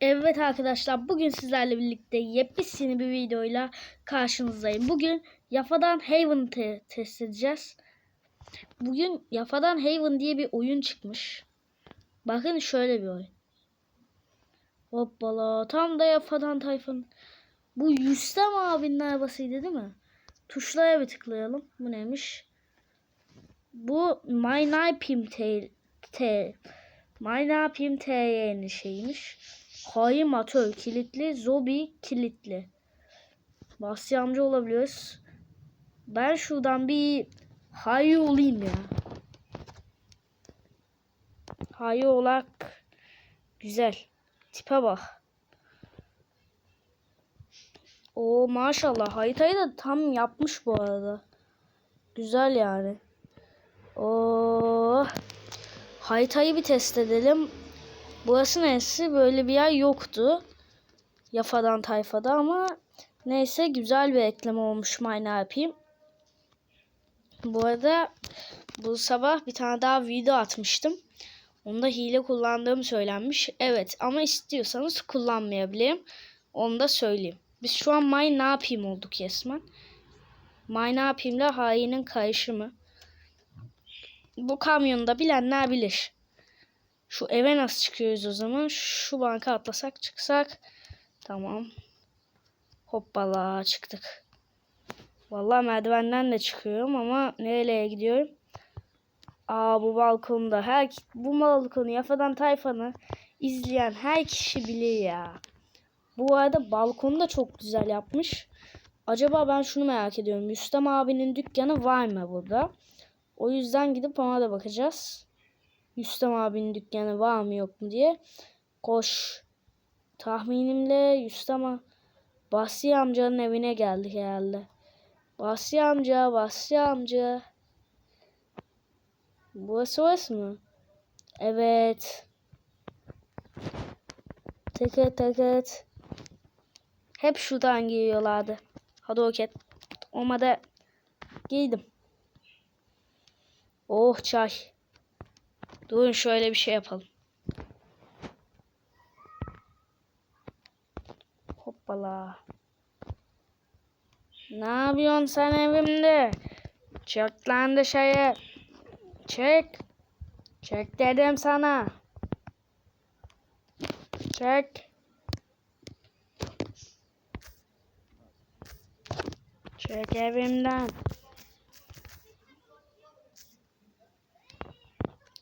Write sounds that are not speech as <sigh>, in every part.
Evet arkadaşlar bugün sizlerle birlikte yepyeni bir videoyla karşınızdayım. Bugün Yafa'dan Haven te- test edeceğiz. Bugün Yafa'dan Haven diye bir oyun çıkmış. Bakın şöyle bir oyun. Hoppala tam da Yafa'dan Tayfun. Bu Yüstem abinin arabasıydı değil mi? Tuşlara bir tıklayalım. Bu neymiş? Bu My Nipim T, T My Nipim T'nin şeymiş. Haim atör kilitli, Zobi kilitli. Basri amca olabiliyoruz. Ben şuradan bir hayi olayım ya. Hayi olak. Güzel. Tipe bak. O maşallah haritayı da tam yapmış bu arada. Güzel yani. O haritayı bir test edelim. Burası neresi? Böyle bir yer yoktu. Yafadan tayfada ama neyse güzel bir ekleme olmuş my ne yapayım. Bu arada bu sabah bir tane daha video atmıştım. Onda hile kullandığım söylenmiş. Evet ama istiyorsanız kullanmayabilirim. Onu da söyleyeyim. Biz şu an my ne yapayım olduk resmen. My ne yapayımla hainin kayışımı. Bu kamyonda bilenler bilir. Şu eve nasıl çıkıyoruz o zaman? Şu banka atlasak çıksak. Tamam. Hoppala çıktık. Vallahi merdivenden de çıkıyorum ama nereye gidiyorum? Aa bu balkonda her bu balkonu Yafadan Tayfan'ı izleyen her kişi bilir ya. Bu arada balkonu da çok güzel yapmış. Acaba ben şunu merak ediyorum. Müstem abinin dükkanı var mı burada? O yüzden gidip ona da bakacağız. Rüstem abinin dükkanı var mı yok mu diye. Koş. Tahminimle Rüstem Basri amcanın evine geldik herhalde. Basri amca, Basri amca. Burası orası mı? Evet. Teket teket. Hep şuradan giriyorlardı. Hadi oket. Olmadı. Giydim. Oh çay. Durun şöyle bir şey yapalım. Hoppala. Ne yapıyorsun sen evimde? Çek lan dışarı. Çek. Çek dedim sana. Çek. Çek evimden.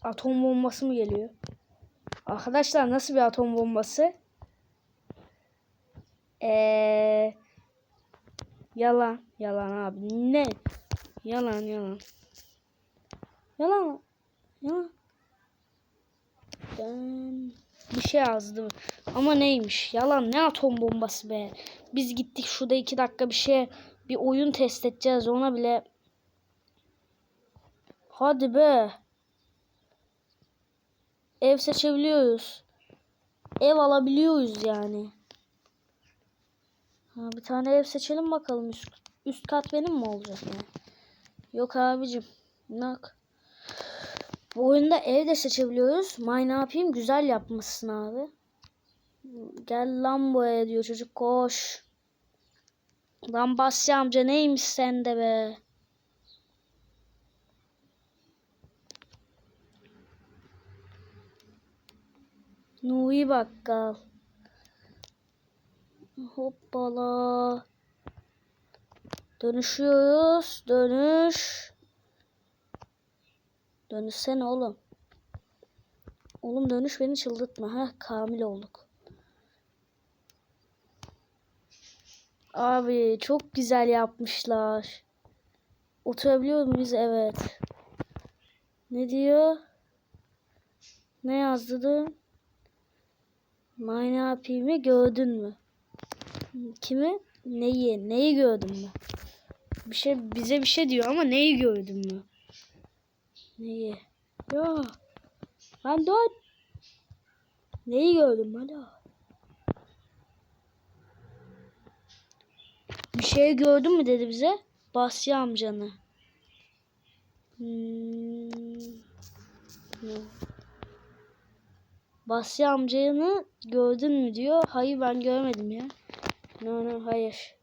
Atom bombası mı geliyor? Arkadaşlar nasıl bir atom bombası? Ee, yalan. Yalan abi. Ne? Yalan yalan. Yalan. Yalan. Ben bir şey yazdım. Ama neymiş? Yalan ne atom bombası be. Biz gittik şurada iki dakika bir şey bir oyun test edeceğiz ona bile. Hadi be. Ev seçebiliyoruz. Ev alabiliyoruz yani. Ha, bir tane ev seçelim bakalım. Üst, üst kat benim mi olacak yani? Yok abicim. Nak. Bu oyunda ev de seçebiliyoruz. May ne yapayım? Güzel yapmışsın abi. Gel lan bu diyor çocuk koş. Lan Basri amca neymiş sende be? Nuri Bakkal. Hoppala. Dönüşüyoruz. Dönüş. Dönüşsene oğlum. Oğlum dönüş beni çıldırtma. ha kamil olduk. Abi çok güzel yapmışlar. Oturabiliyor muyuz? Evet. Ne diyor? Ne yazdı? Mayne yapayımı gördün mü? Kimi? Neyi? Neyi gördün mü? Bir şey bize bir şey diyor ama neyi gördün mü? Neyi? Ya. Lan dur. Neyi gördüm hala? Bir şey gördün mü dedi bize? Basri amcanı. Hmm. Ne? Basri amcanı gördün mü diyor. Hayır ben görmedim ya. No no hayır.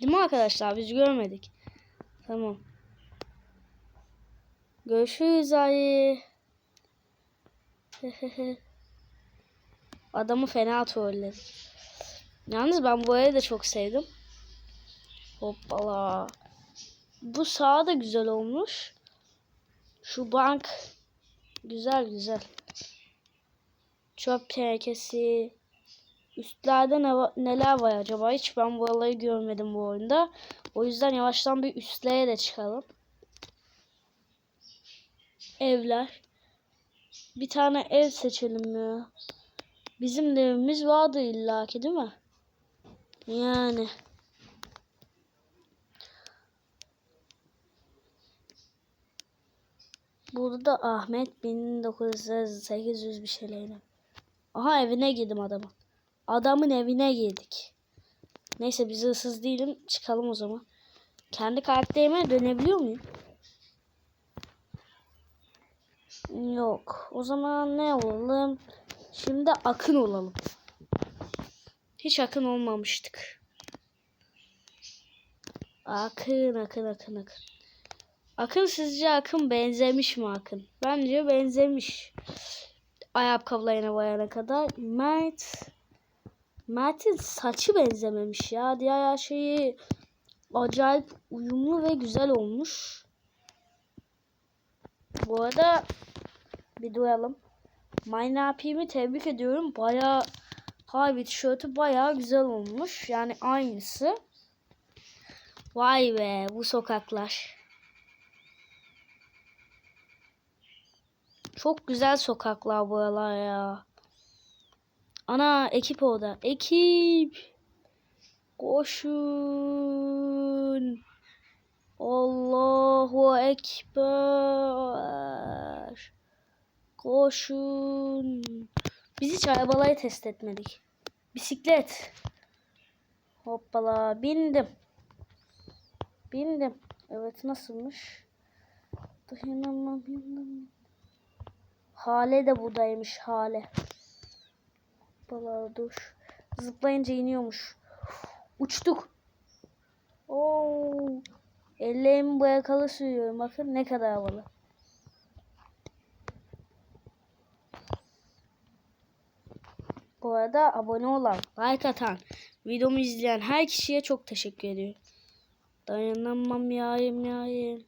Değil mi arkadaşlar? Biz görmedik. Tamam. Görüşürüz ayı. <laughs> Adamı fena trolledi. Yalnız ben bu arayı da çok sevdim. Hoppala. Bu sağ da güzel olmuş. Şu bank güzel güzel. Çöp tenekesi. Üstlerde ne, neler var acaba? Hiç ben buraları görmedim bu oyunda. O yüzden yavaştan bir üstlere de çıkalım. Evler. Bir tane ev seçelim ya. Bizim de evimiz vardı illaki değil mi? Yani. Burada da Ahmet 1908 bir şeylerle. Aha evine girdim adamın. Adamın evine girdik. Neyse biz hırsız değilim. Çıkalım o zaman. Kendi karakterime dönebiliyor muyum? Yok. O zaman ne olalım? Şimdi akın olalım. Hiç akın olmamıştık. Akın, akın, akın, akın. Akın sizce Akın benzemiş mi Akın? Bence benzemiş. Ayakkabılarına bayana kadar. Mert Mert'in saçı benzememiş ya. Diğer her şeyi acayip uyumlu ve güzel olmuş. Bu arada bir duyalım. MyNapi'mi tebrik ediyorum. Baya harbi tişörtü baya güzel olmuş. Yani aynısı. Vay be bu sokaklar. Çok güzel sokaklar buralar ya. Ana ekip orada. Ekip. Koşun. Allahu Ekber. Koşun. Biz hiç arabalayı test etmedik. Bisiklet. Hoppala bindim. Bindim. Evet nasılmış? Dayanamam yandım. Hale de buradaymış Hale. Hoppala dur. Zıplayınca iniyormuş. Uçtuk. Oo. Ellerimi boyakalı sürüyorum. Bakın ne kadar havalı. Bu arada abone olan, like atan, videomu izleyen her kişiye çok teşekkür ediyorum. Dayanamam yayım yayım.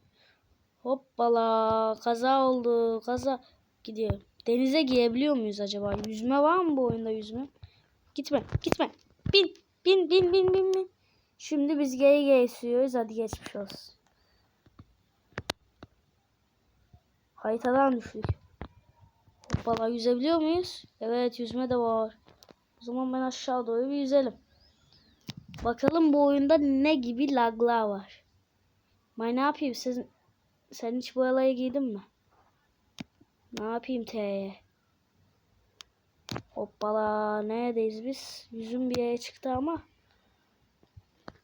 Hoppala kaza oldu kaza. Gidiyor. Denize girebiliyor muyuz acaba? Yüzme var mı bu oyunda yüzme? Gitme gitme. Bin bin bin bin bin bin. Şimdi biz geri geri sürüyoruz. Hadi geçmiş olsun. Haritadan düştük. Hoppala yüzebiliyor muyuz? Evet yüzme de var. O zaman ben aşağı doğru bir yüzelim. Bakalım bu oyunda ne gibi laglar var. May ne yapayım? Sen, sen hiç bu alaya giydin mi? Ne yapayım T'ye? Hoppala neredeyiz biz? Yüzüm bir yere çıktı ama.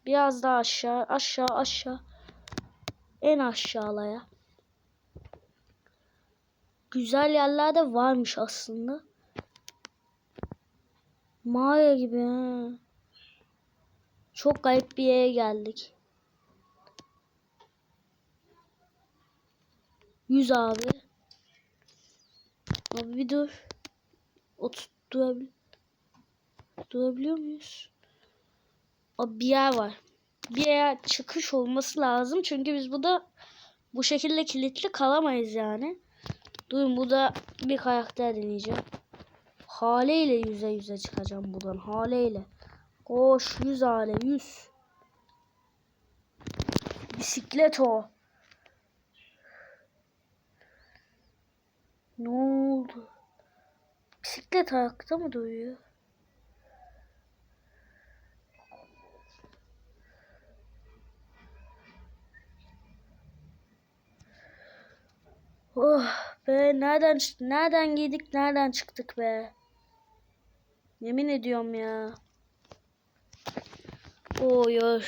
Biraz daha aşağı aşağı aşağı. En aşağılaya. Güzel yerler de varmış aslında. Mağara gibi ha. Çok garip bir yere geldik. Yüz abi. Abi bir dur. Ot durabil durabiliyor muyuz? Abi bir yer var. Bir yer çıkış olması lazım. Çünkü biz burada bu şekilde kilitli kalamayız yani. Durun burada bir karakter deneyeceğim. Haleyle yüze yüze çıkacağım buradan. Haleyle. Koş yüz hale yüz. Bisiklet o. Ne oldu? Bisiklet ayakta mı duruyor? Oh be nereden nereden girdik nereden çıktık be? Yemin ediyorum ya. Oy.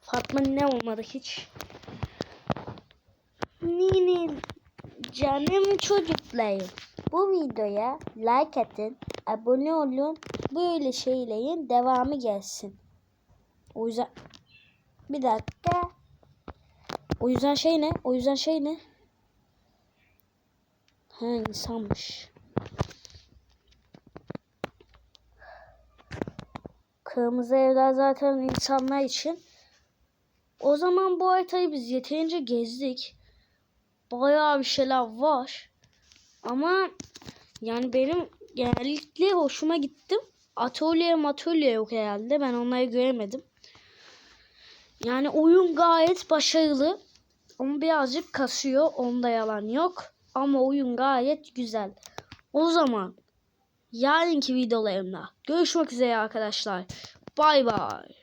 Fatma ne olmadı hiç. Benim canım çocuklarım. Bu videoya like atın, abone olun. Böyle şeylerin devamı gelsin. O yüzden bir dakika. O yüzden şey ne? O yüzden şey ne? Ha insanmış. Kırmızı evler zaten insanlar için. O zaman bu haritayı biz yeterince gezdik. Bayağı bir şeyler var. Ama yani benim genellikle hoşuma gittim. Atölye matölye yok herhalde. Ben onları göremedim. Yani oyun gayet başarılı. Ama birazcık kasıyor. Onda yalan yok. Ama oyun gayet güzel. O zaman yarınki videolarımda görüşmek üzere arkadaşlar. Bay bay.